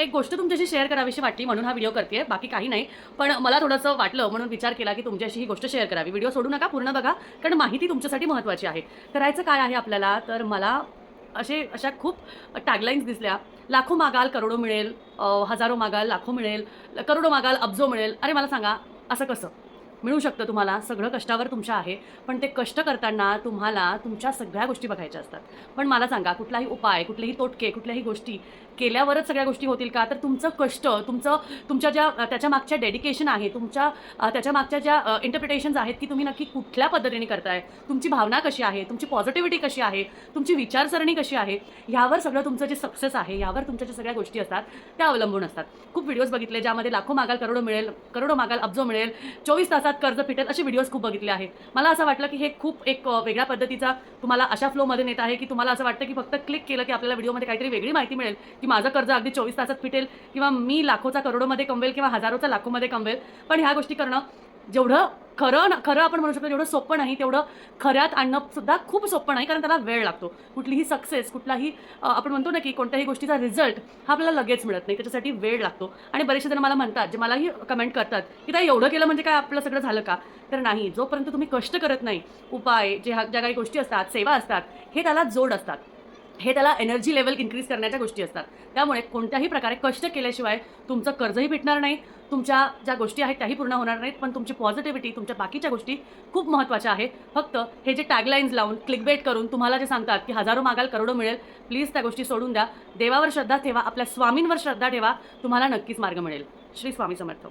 एक गोष्ट तुमच्याशी शेअर करावीशी वाटली म्हणून हा व्हिडिओ करते बाकी काही नाही. पण मला थोडंसं वाटलं म्हणून विचार केला की तुमच्याशी ही गोष्ट शेअर करावी. व्हिडिओ सोडू नका पूर्ण बघा कारण माहिती तुमच्यासाठी महत्त्वाची आहे. करायचं काय आहे आपल्याला? तर मला असे अशा खूप टॅगलाईन्स दिसल्या. लाखो मागाल करोडो मिळेल हजारो मागाल लाखो मिळेल करोडो मागाल अब्जो मिळेल. अरे मला सांगा असं कसं? मिळू शकतं तुम्हाला सगळं कष्टावर तुमच्या आहे पण ते कष्ट करताना तुम्हाला तुमच्या सगळ्या गोष्टी बघायच्या असतात. पण मला सांगा कुठलाही उपाय कुठलेही तोटके कुठल्याही गोष्टी केल्यावरच सगळ्या गोष्टी होतील का? तर तुमचं कष्ट तुमचं तुमच्या ज्या त्याच्या मागच्या डेडिकेशन आहे तुमच्या त्याच्या मागच्या ज्या इंटरप्रिटेशन्स आहेत की तुम्ही नक्की कुठल्या पद्धतीने करताय? तुमची भावना कशी आहे? तुमची पॉझिटिव्हिटी कशी आहे? तुमची विचारसरणी कशी आहे? ह्यावर सगळं तुमचं जे सक्सेस आहे यावर तुमच्या ज्या सगळ्या गोष्टी असतात त्या अवलंबून असतात. खूप व्हिडिओज बघितले ज्यामध्ये लाखो मागाल करोडो मिळेल करोडो मागाल अब्जो मिळेल चोवीस तासात कर्ज फिटेल असे व्हिडिओज खूप बघितले आहेत. मला असं वाटलं की हे खूप एक वेगळ्या पद्धतीचा तुम्हाला अशा फ्लोमध्ये नेत आहे की तुम्हाला असं वाटतं की फक्त क्लिक केलं की आपल्याला व्हिडिओमध्ये काहीतरी वेगळी माहिती मिळेल की माझं कर्ज अगदी चोवीस तासात फिटेल किंवा मी लाखोचा करोडोमध्ये कमवेल किंवा हजारोचा लाखोमध्ये कमवेल. पण ह्या गोष्टी करणं जेवढं खरं ना खरं आपण म्हणू शकतो जेवढं सोपं नाही तेवढं खऱ्यात आणणं सुद्धा खूप सोपं नाही कारण त्याला वेळ लागतो. कुठलीही सक्सेस कुठलाही आपण म्हणतो ना की कोणत्याही गोष्टीचा रिझल्ट हा आपल्याला लगेच मिळत नाही त्याच्यासाठी वेळ लागतो. आणि बरेचसे जण मला म्हणतात जे मलाही कमेंट करतात की त्या एवढं केलं म्हणजे काय आपलं सगळं झालं का? तर नाही जोपर्यंत तुम्ही कष्ट करत नाही उपाय जे ह्या ज्या काही गोष्टी असतात सेवा असतात हे त्याला जोड असतात. हे त्याला एनर्जी लेवल इन्क्रीज करण्याच्या गोष्टी असतात. त्यामुळे कोणत्याही प्रकारे कष्ट केल्याशिवाय तुमचं कर्जही भेटणार नाही तुमच्या ज्या गोष्टी आहेत त्याही पूर्ण होणार नाहीत पण तुमची पॉझिटिव्हिटी तुमच्या बाकीच्या गोष्टी खूप महत्त्वाच्या आहे फक्त हे जे टॅगलाईन्स लावून क्लिकबेट करून तुम्हाला जे सांगतात की हजारो मागाल करोडो मिळेल प्लीज त्या गोष्टी सोडून द्या. देवावर श्रद्धा ठेवा आपल्या स्वामींवर श्रद्धा ठेवा तुम्हाला नक्कीच मार्ग मिळेल. श्री स्वामी समर्थ.